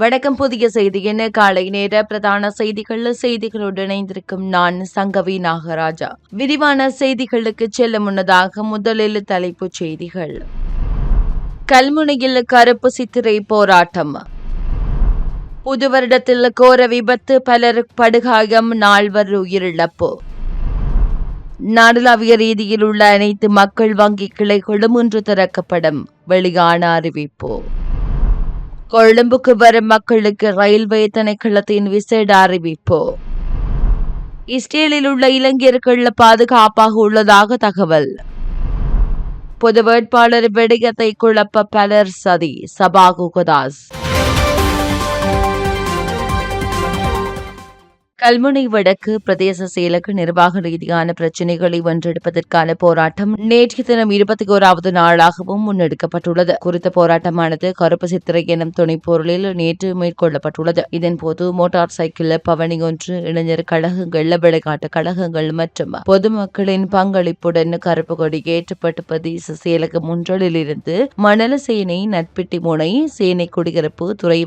வணக்கம் புதிய செய்தி என்ன காலை நேர பிரதான செய்திகள் செய்திகளோடு இணைந்திருக்கும் நான் சங்கவி நாகராஜா. விரிவான செய்திகளுக்கு செல்ல முன்னதாக முதலில் தலைப்புச் செய்திகள். கல்முனையில் கருப்பு சித்திரை போராட்டம். புது வருடத்தில் கோர விபத்து பலர் படுகாயம் நால்வர் உயிரிழப்பு. நாடளாவிய ரீதியில் உள்ள அனைத்து மக்கள் வங்கி கிளைகளும் இன்று திறக்கப்படும். வெளியான அறிவிப்பு. கொழும்புக்கு வரும் மக்களுக்கு ரயில்வே திணைக்களத்தின் விசேட அறிவிப்பு. இஸ்ரேலில் உள்ள இளைஞர்கள் பாதுகாப்பாக உள்ளதாக தகவல். பொது வேட்பாளர் வெடியத்தை குழப்ப பலர் சதி. சபா கல்முனை வடக்கு பிரதேச செயலக நிர்வாக ரீதியான பிரச்சினைகளை வென்றெடுப்பதற்கான போராட்டம் நேற்றைய தினம் இருபத்தி ஓராவது நாளாகவும் முன்னெடுக்கப்பட்டுள்ளது. குறித்த போராட்டமானது கருப்பு சித்திரை எனும் துணைப்பொருளில் நேற்று மேற்கொள்ளப்பட்டுள்ளது. இதன்போது மோட்டார் சைக்கிள் பவனி ஒன்று இளைஞர் கழகங்கள் விளையாட்டு கழகங்கள் மற்றும் பொதுமக்களின் பங்களிப்புடன் கருப்பு கொடி ஏற்றப்பட்டு பிரதேச செயலகம் ஒன்றலில் இருந்து மணல சேனை நட்பிட்டி முனை சேனை குடியிருப்பு துறை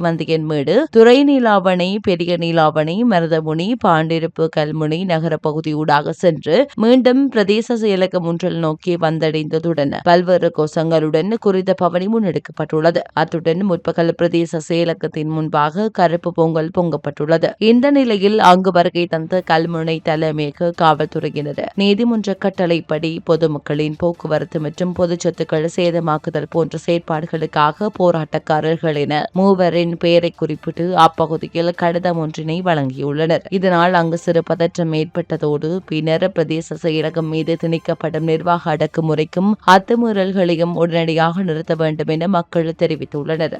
மேடு துறை நீலாவணை பெரிய நீலாவணை மருதமுனை பாண்டிருப்பு கல்முனை நகர பகுதியூடாக சென்று மீண்டும் பிரதேச செயலகம் ஒன்றில் நோக்கி வந்தடைந்ததுடன் பல்வேறு கோஷங்களுடன் குறித்த பவனி முன்னெடுக்கப்பட்டுள்ளது. அத்துடன் முற்பகல் பிரதேச செயலகத்தின் முன்பாக கருப்பு பொங்கல் பொங்கப்பட்டுள்ளது. இந்த நிலையில் அங்கு வருகை தந்த கல்முனை தலைமையக காவல்துறையினர் நீதிமன்ற கட்டளைப்படி பொதுமக்களின் போக்குவரத்து மற்றும் பொது சொத்துக்கள் சேதமாக்குதல் போன்ற செயற்பாடுகளுக்காக போராட்டக்காரர்கள் என மூவரின் பெயரை குறிப்பிட்டு அப்பகுதியில் கடிதம் ஒன்றினை வழங்கியுள்ளனர். இதனால் அங்கு சிறு பதற்றம் ஏற்பட்டதோடு பின்னர் பிரதேச செயலகம் மீது திணிக்கப்படும் நிர்வாக அடக்குமுறைக்கும் அத்துமீறல்களையும் உடனடியாக நிறுத்த வேண்டும் என மக்கள் தெரிவித்துள்ளனர்.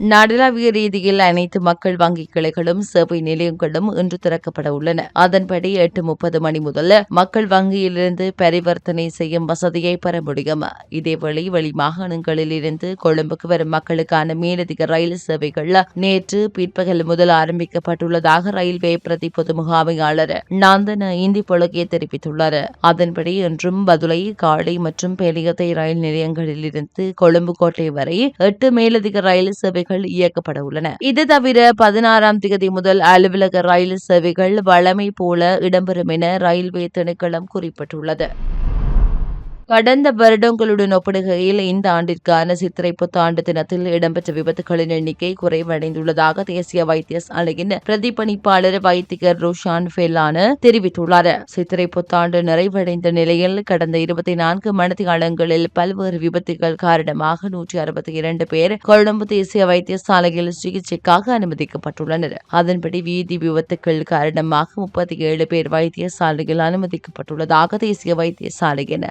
நாடளாவிய ரீதியில் அனைத்து மக்கள் வங்கி கிளைகளும் சேவை நிலையங்களும் இன்று திறக்கப்பட உள்ளன. அதன்படி எட்டு முப்பது மணி முதல் மக்கள் வங்கியிலிருந்து பரிவர்த்தனை செய்யும் வசதியை பெற முடியும். இதேவேளை வெளி மாகாணங்களில் இருந்து கொழும்புக்கு வரும் மக்களுக்கான மேலதிக ரயில் சேவைகள் நேற்று பிற்பகல் முதல் ஆரம்பிக்கப்பட்டுள்ளதாக ரயில்வே பிரதி பொது முகாமையாளர் நாந்தன இந்தி பொலகே தெரிவித்துள்ளார். அதன்படி இன்றும் பதுளை காளை மற்றும் பெலியத்தை ரயில் நிலையங்களிலிருந்து கொழும்பு கோட்டை வரை எட்டு மேலதிக ரயில் சேவை சேவைகள் இயக்கப்பட உள்ளன. இது தவிர பதினாறாம் தேதி முதல் அலுவலக ரயில் சேவைகள் வழமை போல இடம்பெறும் என ரயில்வே திணைக்களம் குறிப்பிட்டுள்ளது. கடந்த வருடங்களுடன் ஒப்பிடுகையில் இந்த ஆண்டிற்கான சித்திரை புத்தாண்டு தினத்தில் இடம்பெற்ற விபத்துகளின் எண்ணிக்கை குறைவடைந்துள்ளதாக தேசிய வைத்தியசாலையின் பிரதிபணிப்பாளர் வைத்தியர் ரோஷான் ஃபெல்லான தெரிவித்துள்ளார். சித்திரை புத்தாண்டு நிறைவடைந்த நிலையில் கடந்த இருபத்தி நான்கு மணித்தியாலங்களில் பல்வேறு விபத்துகள் காரணமாக நூற்றி அறுபத்தி இரண்டு பேர் கொழும்பு தேசிய வைத்தியசாலையில் சிகிச்சைக்காக அனுமதிக்கப்பட்டுள்ளனர். அதன்படி வீதி விபத்துக்கள் காரணமாக முப்பத்தி ஏழு பேர் வைத்தியசாலையில் அனுமதிக்கப்பட்டுள்ளதாக தேசிய வைத்தியசாலையின்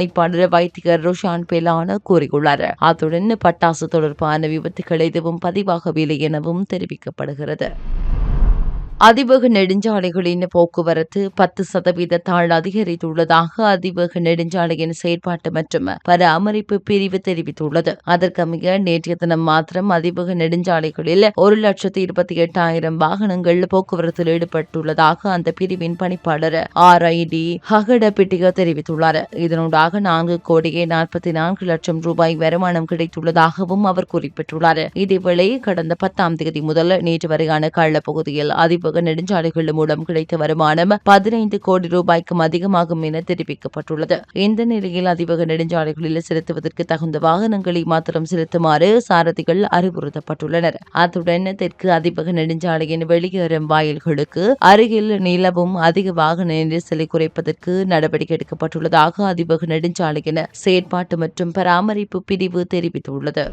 கண்காணிப்பாளர் வைத்திகர் ரோஷான் பெலான கூறியுள்ளார். அத்துடன் பட்டாசு தொடர்பான விபத்துகள் எதுவும் பதிவாகவில்லை எனவும் தெரிவிக்கப்படுகிறது. அதிவேக நெடுஞ்சாலைகளின் போக்குவரத்து பத்து சதவீத தாழ் அதிகரித்துள்ளதாக அதிவேக நெடுஞ்சாலையின் செயற்பாட்டு மற்றும் பராமரிப்பு பிரிவு தெரிவித்துள்ளது. அதற்கமைய நேற்றைய தினம் மாத்திரம் அதிவேக நெடுஞ்சாலைகளில் ஒரு லட்சத்து இருபத்தி எட்டாயிரம் வாகனங்கள் போக்குவரத்தில் ஈடுபட்டுள்ளதாக அந்த பிரிவின் பணிப்பாளர் ஆர் ஐ டி ஹகட பிட்டிக தெரிவித்துள்ளார். இதனூடாக நான்கு கோடியே நாற்பத்தி நான்கு லட்சம் ரூபாய் வருமானம் கிடைத்துள்ளதாகவும் அவர் குறிப்பிட்டுள்ளார். இதேவேளை கடந்த பத்தாம் தேதி முதல் நேற்று வரையான கள்ளப்பகுதியில் அதிவேக நெடுஞ்சாலைகள் மூலம் கிடைத்த வருமானம் பதினைந்து கோடி ரூபாய்க்கும் அதிகமாகும் என தெரிவிக்கப்பட்டுள்ளது. இந்த நிலையில் அதிவேக நெடுஞ்சாலைகளில் செலுத்துவதற்கு தகுந்த வாகனங்களை மாத்திரம் செலுத்துமாறு சாரதிகள் அறிவுறுத்தப்பட்டுள்ளனர். அத்துடன் தெற்கு அதிவேக நெடுஞ்சாலையின் வெளியேறும் வாயில்களுக்கு அருகில் நிலவும் அதிக வாகன நெரிசலை குறைப்பதற்கு நடவடிக்கை எடுக்கப்பட்டுள்ளதாக அதிவேக நெடுஞ்சாலையின் செயற்பாட்டு மற்றும் பராமரிப்பு பிரிவு தெரிவித்துள்ளது.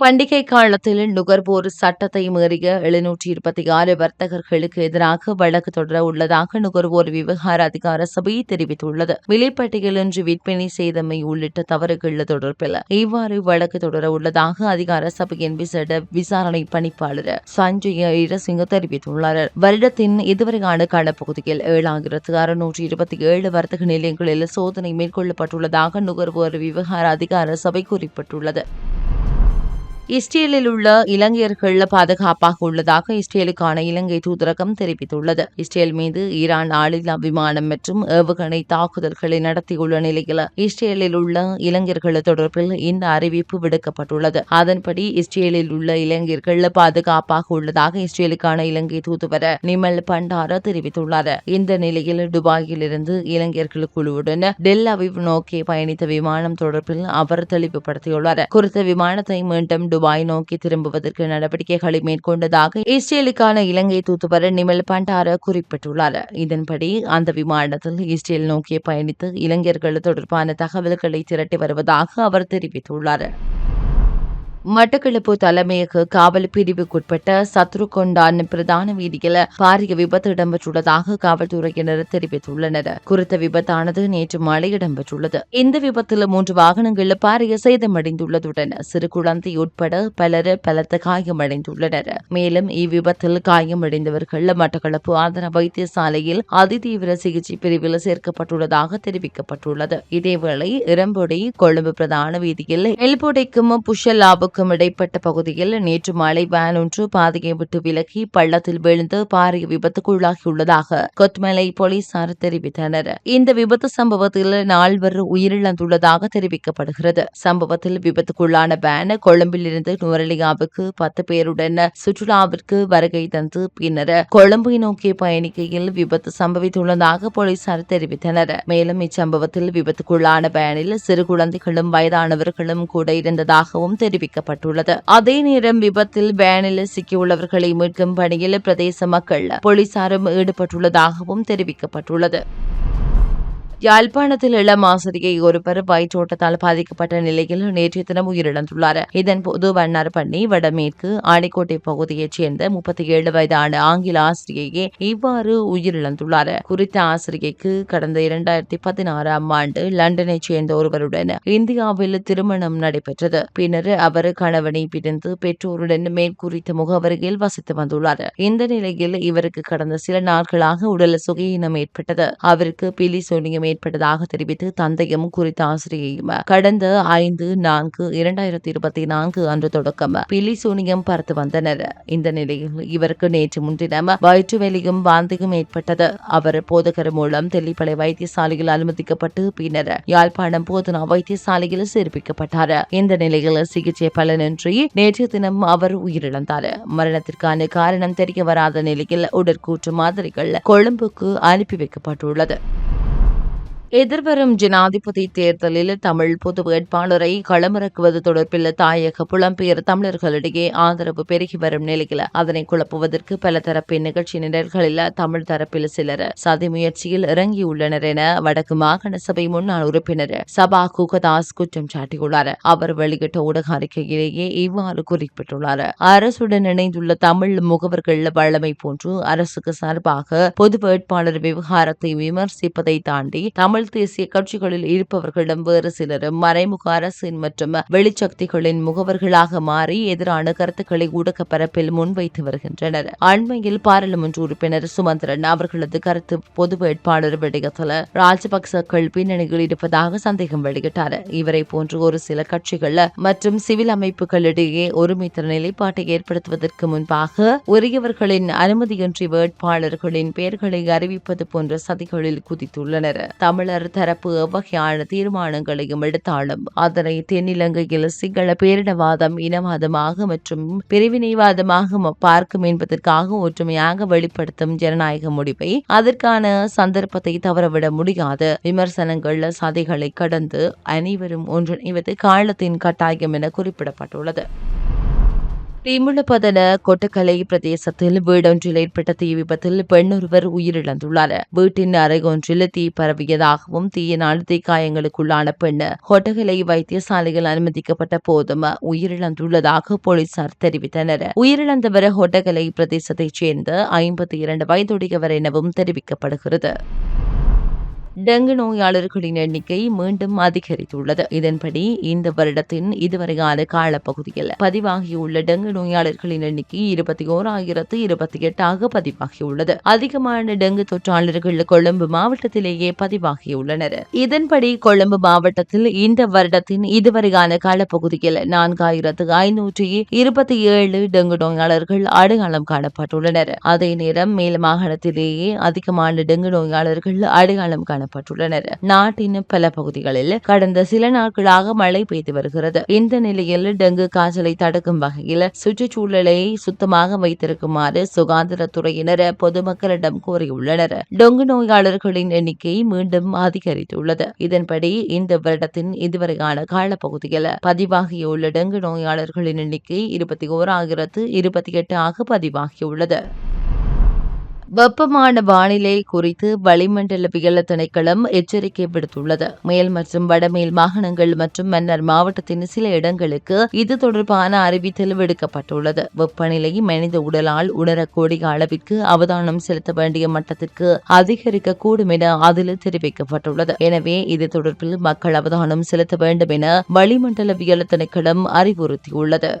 பண்டிகை காலத்தில் நுகர்வோர் சட்டத்தை மீறிய எழுநூற்றி இருபத்தி ஆறு வர்த்தகர்களுக்கு எதிராக வழக்கு தொடர உள்ளதாக நுகர்வோர் விவகார அதிகார சபை தெரிவித்துள்ளது. விலைப்பட்டியலின்றி விற்பனை செய்தமை உள்ளிட்ட தவறுகள் தொடர்பில் இவ்வாறு வழக்கு தொடர உள்ளதாக அதிகார சபையின் விசேட விசாரணை பணிப்பாளர் சஞ்சய ஈரசிங்க தெரிவித்துள்ளார். வருடத்தின் இதுவரையான காலப்பகுதியில் ஏழாயிரத்து அறுநூற்றி இருபத்தி ஏழு வர்த்தக நிலையங்களில் சோதனை மேற்கொள்ளப்பட்டுள்ளதாக நுகர்வோர் விவகார அதிகார சபை குறிப்பிட்டுள்ளது. இஸ்ரேலில் உள்ள இலங்கையர்கள் பாதுகாப்பாக உள்ளதாக இஸ்ரேலுக்கான இலங்கை தூதரகம் தெரிவித்துள்ளது. இஸ்ரேல் மீது ஈரான் ஆளில்லா விமானம் மற்றும் ஏவுகணை தாக்குதல்களை நடத்தியுள்ள நிலையில் இஸ்ரேலில் உள்ள இளைஞர்கள் தொடர்பில் இந்த அறிவிப்பு விடுக்கப்பட்டுள்ளது. அதன்படி இஸ்ரேலில் உள்ள இளைஞர்கள் பாதுகாப்பாக உள்ளதாக இஸ்ரேலுக்கான இலங்கை தூதுவர் நிமல் பண்டார தெரிவித்துள்ளார். இந்த நிலையில் துபாயில் இருந்து இளைஞர்கள் குழுவுடன் டெல் அவிவ் நோக்கி பயணித்த விமானம் தொடர்பில் அவர் தெளிவுபடுத்தியுள்ளார். குறித்த விமானத்தை மீண்டும் துபாய் நோக்கி திரும்புவதற்கு நடவடிக்கைகளை மேற்கொண்டதாக இஸ்ரேலுக்கான இலங்கை தூதுவர் நிமல் பண்டார குறிப்பிட்டுள்ளார். இதன்படி அந்த விமானத்தில் இஸ்ரேல் நோக்கி பயணித்து இளைஞர்கள் தொடர்பான தகவல்களை திரட்டி வருவதாக அவர் தெரிவித்துள்ளார். மட்டக்களப்பு தலைமையக காவல் பிரிவுக்குட்பட்ட சத்ருகொண்டான் பிரதான வீதியில் பாரிய விபத்து இடம்பெற்றுள்ளதாக காவல்துறையினர் தெரிவித்துள்ளனர். குறித்த விபத்தானது நேற்று மாலை இடம்பெற்றுள்ளது. இந்த விபத்தில் மூன்று வாகனங்கள் பாரிய சேதமடைந்துள்ளதுடன் சிறு குழந்தை உட்பட பலர் பலத்த காயமடைந்துள்ளனர். மேலும் இவ்விபத்தில் காயமடைந்தவர்கள் மட்டக்களப்பு ஆதர வைத்தியசாலையில் அதிதீவிர சிகிச்சை பிரிவில் சேர்க்கப்பட்டுள்ளதாக தெரிவிக்கப்பட்டுள்ளது. இதேவேளை இரம்பொடி கொழும்பு பிரதான வீதியில் எல்பொடைக்கும் புஷலாவுக்கும் இடைப்பட்ட பகுதியில் நேற்று மாலை வேன் ஒன்று பாதையை விட்டு விலகி பள்ளத்தில் விழுந்து பாரிய விபத்துக்குள்ளாகியுள்ளதாக கொத்மலை போலீசார் தெரிவித்தனர். இந்த விபத்து சம்பவத்தில் நால்வர் உயிரிழந்துள்ளதாக தெரிவிக்கப்படுகிறது. சம்பவத்தில் விபத்துக்குள்ளான வேன் கொழும்பிலிருந்து நுவரலியாவுக்கு பத்து பேருடன் சுற்றுலாவிற்கு வருகை தந்து பின்னர் கொழும்பை நோக்கி பயணிக்கையில் விபத்து சம்பவித்துள்ளதாக போலீசார் தெரிவித்தனர். மேலும் இச்சம்பவத்தில் விபத்துக்குள்ளான வேனில் சிறு குழந்தைகளும் வயதானவர்களும் கூட இருந்ததாகவும் தெரிவிக்கப்பட்டது அதே நேரம் விபத்தில் வேனில் சிக்கியுள்ளவர்களை மீட்கும் பணியில் பிரதேச மக்கள் போலீசாரும் ஈடுபட்டுள்ளதாகவும் தெரிவிக்கப்பட்டுள்ளது. யாழ்ப்பாணத்தில் இளம் ஆசிரியை ஒருவர் வயிற்றோட்டத்தால் பாதிக்கப்பட்ட நிலையில் நேற்றைய தினம் உயிரிழந்துள்ளார். இதன்போது வண்ணார்பண்ணி வடமேற்கு ஆணைக்கோட்டை பகுதியைச் சேர்ந்த முப்பத்தி ஏழு வயதான ஆங்கில ஆசிரியையே இவ்வாறு உயிரிழந்துள்ளார். குறித்த ஆசிரியைக்கு கடந்த இரண்டாயிரத்தி பதினாறாம் ஆண்டு லண்டனைச் சேர்ந்த ஒருவருடன் இந்தியாவில் திருமணம் நடைபெற்றது. பின்னர் அவர் கணவனை பிரிந்து பெற்றோருடன் மேற்குறித்த முகவரியில் வசித்து வந்துள்ளார். இந்த நிலையில் இவருக்கு கடந்த சில நாட்களாக உடல் சுகையினம் ஏற்பட்டது. அவருக்கு பிலிசோனியம் ஏற்பட்டதாக தெரிவித்து தந்தையும் குறித்த ஆசிரியையும் கடந்த ஐந்து நான்கு இரண்டாயிரத்தி இருபத்தி நான்கு அன்று தொடக்கம் பிலிசூனியம் பார்த்து வந்தனர். இந்த நிலையில் இவருக்கு நேற்று முன்தினம் வயிற்று வெளியும் வாந்தியும் ஏற்பட்டது. அவர் போதகர் மூலம் தெல்லிப்பளை வைத்தியசாலையில் அனுமதிக்கப்பட்டு பின்னர் யாழ்ப்பாணம் போதனா வைத்தியசாலையில் சேர்ப்பிக்கப்பட்டார். இந்த நிலையில் சிகிச்சை பலனின்றி நேற்று தினம் அவர் உயிரிழந்தார். மரணத்திற்கான காரணம் தெரிய வராத நிலையில் உடற்கூற்று மாதிரிகள் கொழும்புக்கு அனுப்பி வைக்கப்பட்டுள்ளது. எதிர்வரும் ஜனாதிபதி தேர்தலில் தமிழ் பொது வேட்பாளரை களமிறக்குவது தொடர்பில் தாயக புலம்பெயர் தமிழர்களிடையே ஆதரவு பெருகி வரும் நிலையில் அதனை குழப்புவதற்கு பல தரப்பின் நிகழ்ச்சி நிரல்களில் தமிழ் தரப்பில் சிலர் சதி முயற்சியில் இறங்கியுள்ளனர் என வடக்கு மாகாண சபை முன்னாள் உறுப்பினர் சபா குகதாஸ் குற்றம் சாட்டியுள்ளார். அவர் வெளியிட்ட ஊடக அறிக்கையிலேயே இவ்வாறு குறிப்பிட்டுள்ளார். அரசுடன் இணைந்துள்ள தமிழ் முகவர்கள் வல்லமை போன்று அரசுக்கு சார்பாக பொது வேட்பாளர் விவகாரத்தை விமர்சிப்பதை தாண்டி தமிழ் தமிழ் தேசிய கட்சிகளில் இருப்பவர்களிடம் வேறு சிலரும் மறைமுக அரசின் மற்றும் வெளிச்சக்திகளின் முகவர்களாக மாறி எதிரான கருத்துக்களை ஊடக பரப்பில் முன்வைத்து வருகின்றனர். அண்மையில் பாராளுமன்ற உறுப்பினர் சுமந்திரன் அவர்களது கருத்து பொது வேட்பாளர் விடயத்தில் ராஜபக்சக்கள் பின்னணியில் இருப்பதாக சந்தேகம் வெளியிட்டார். இவரை போன்று ஒரு சில கட்சிகள் மற்றும் சிவில் அமைப்புகளிடையே ஒருமித்த நிலைப்பாட்டை ஏற்படுத்துவதற்கு முன்பாக உரியவர்களின் அனுமதியின்றி வேட்பாளர்களின் பெயர்களை அறிவிப்பது போன்ற சதிகளில் குதித்துள்ளனர். தமிழ் தமிழர் தரப்பு எவ்வகையான தீர்மானங்களையும் எடுத்தாலும் அதனை தென்னிலங்கையில் சிங்கள பேரினவாதம் இனவாதமாக மற்றும் பிரிவினைவாதமாக பார்க்கும் என்பதற்காக ஒற்றுமையாக வெளிப்படுத்தும் ஜனநாயக முடிவை அதற்கான சந்தர்ப்பத்தை தவறவிட முடியாது. விமர்சனங்கள் சதைகளை கடந்து அனைவரும் ஒன்றிணைவது காலத்தின் கட்டாயம் என குறிப்பிடப்பட்டுள்ளது. திமுலப்பதன கொட்டக்கலை பிரதேசத்தில் வீடொன்றில் ஏற்பட்ட தீ விபத்தில் பெண்ணொருவர் உயிரிழந்துள்ளார். வீட்டின் அறையொன்றில் தீ பரவியதாகவும் தீயினால் தீக்காயங்களுக்குள்ளான பெண் கொட்டகலை வைத்தியசாலையில் அனுமதிக்கப்பட்ட போதும் உயிரிழந்துள்ளதாக போலீசார் தெரிவித்தனர். உயிரிழந்தவர் கொட்டகலை பிரதேசத்தைச் சேர்ந்த ஐம்பத்தி இரண்டு வயதுடையவர் எனவும் தெரிவிக்கப்படுகிறது. டெங்கு நோயாளர்களின் எண்ணிக்கை மீண்டும் அதிகரித்துள்ளது. இதன்படி இந்த வருடத்தின் இதுவரையான காலப்பகுதியில் பதிவாகியுள்ள டெங்கு நோயாளர்களின் எண்ணிக்கை இருபத்தி ஓராயிரத்து இருபத்தி எட்டாக பதிவாகியுள்ளது. அதிகமான டெங்கு தொற்றாளர்கள் கொழும்பு மாவட்டத்திலேயே பதிவாகியுள்ளனர். இதன்படி கொழும்பு மாவட்டத்தில் இந்த வருடத்தின் இதுவரையான காலப்பகுதியில் நான்காயிரத்து ஐநூற்றி இருபத்தி ஏழு டெங்கு நோயாளர்கள் அடையாளம் காணப்பட்டுள்ளனர். அதே நேரம் மேல் மாகாணத்திலேயே அதிகமான டெங்கு நோயாளர்கள் அடையாளம் காண காணப்பட்டுள்ளனர். நாட்டின் பல பகுதிகளில் கடந்த சில நாட்களாக மழை பெய்து வருகிறது. இந்த நிலையில் டெங்கு காய்ச்சலை தடுக்கும் வகையில் சுற்றுச்சூழலை சுத்தமாக வைத்திருக்குமாறு சுகாதாரத்துறையினர் பொதுமக்களிடம் கோரியுள்ளனர். டொங்கு நோயாளர்களின் எண்ணிக்கை மீண்டும் அதிகரித்துள்ளது. இதன்படி இந்த வருடத்தின் இதுவரையான காலப்பகுதியில் பதிவாகியுள்ள டெங்கு நோயாளர்களின் எண்ணிக்கை இருபத்தி ஓராயிரத்து இருபத்தி எட்டு ஆக பதிவாகியுள்ளது. வெப்பமான வானிலை குறித்து வளிமண்டலவியல் திணைக்களம் எச்சரிக்கை விடுத்துள்ளது மேல் மற்றும் வடமேல் மாகாணங்கள் மற்றும் மன்னர் மாவட்டத்தின் சில இடங்களுக்கு இது தொடர்பான அறிவித்தல் விடுக்கப்பட்டுள்ளது. வெப்பநிலை மனித உடலால் உணரக்கூடிய அளவிற்கு அவதானம் செலுத்த வேண்டிய மட்டத்திற்கு அதிகரிக்கக்கூடும் என அதில் தெரிவிக்கப்பட்டுள்ளது. எனவே இது தொடர்பில் மக்கள் அவதானம் செலுத்த வேண்டும் என வளிமண்டலவியல் திணைக்களம் அறிவுறுத்தியுள்ளது.